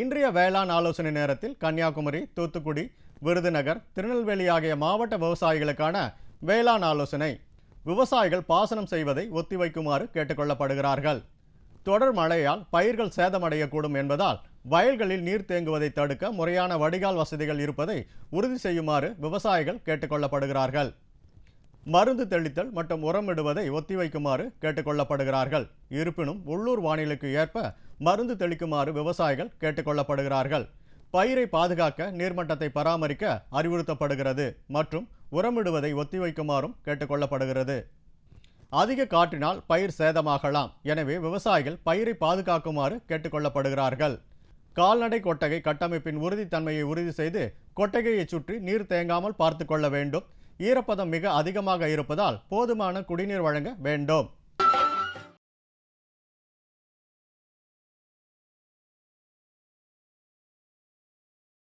இன்றைய வேளாண் ஆலோசனை நேரத்தில் கன்னியாகுமரி தூத்துக்குடி விருதுநகர் திருநெல்வேலி ஆகிய மாவட்ட விவசாயிகளுக்கான வேளாண் ஆலோசனை. விவசாயிகள் பாசனம் செய்வதை ஒத்திவைக்குமாறு கேட்டுக்கொள்ளப்படுகிறார்கள். தொடர் மழையால் பயிர்கள் சேதமடையக்கூடும் என்பதால் வயல்களில் நீர் தேங்குவதை தடுக்க முறையான வடிகால் வசதிகள் இருப்பதை உறுதி செய்யுமாறு விவசாயிகள் கேட்டுக்கொள்ளப்படுகிறார்கள். மருந்து தெளித்தல் மற்றும் உரமிடுவதை ஒத்திவைக்குமாறு கேட்டுக்கொள்ளப்படுகிறார்கள். இருப்பினும் உள்ளூர் வானிலைக்கு ஏற்ப மருந்து தெளிக்குமாறு விவசாயிகள் கேட்டுக்கொள்ளப்படுகிறார்கள். பயிரை பாதுகாக்க நீர்மட்டத்தை பராமரிக்க அறிவுறுத்தப்படுகிறது மற்றும் உரமிடுவதை ஒத்திவைக்குமாறும் கேட்டுக்கொள்ளப்படுகிறது. அதிக காற்றினால் பயிர் சேதமாகலாம். எனவே விவசாயிகள் பயிரை பாதுகாக்குமாறு கேட்டுக்கொள்ளப்படுகிறார்கள். கால்நடை கொட்டகை கட்டமைப்பின் உறுதித்தன்மையை உறுதி செய்து கொட்டகையை சுற்றி நீர் தேங்காமல் பார்த்து கொள்ள வேண்டும். ஈரப்பதம் மிக அதிகமாக இருப்பதால் போதுமான குடிநீர் வழங்க வேண்டும்.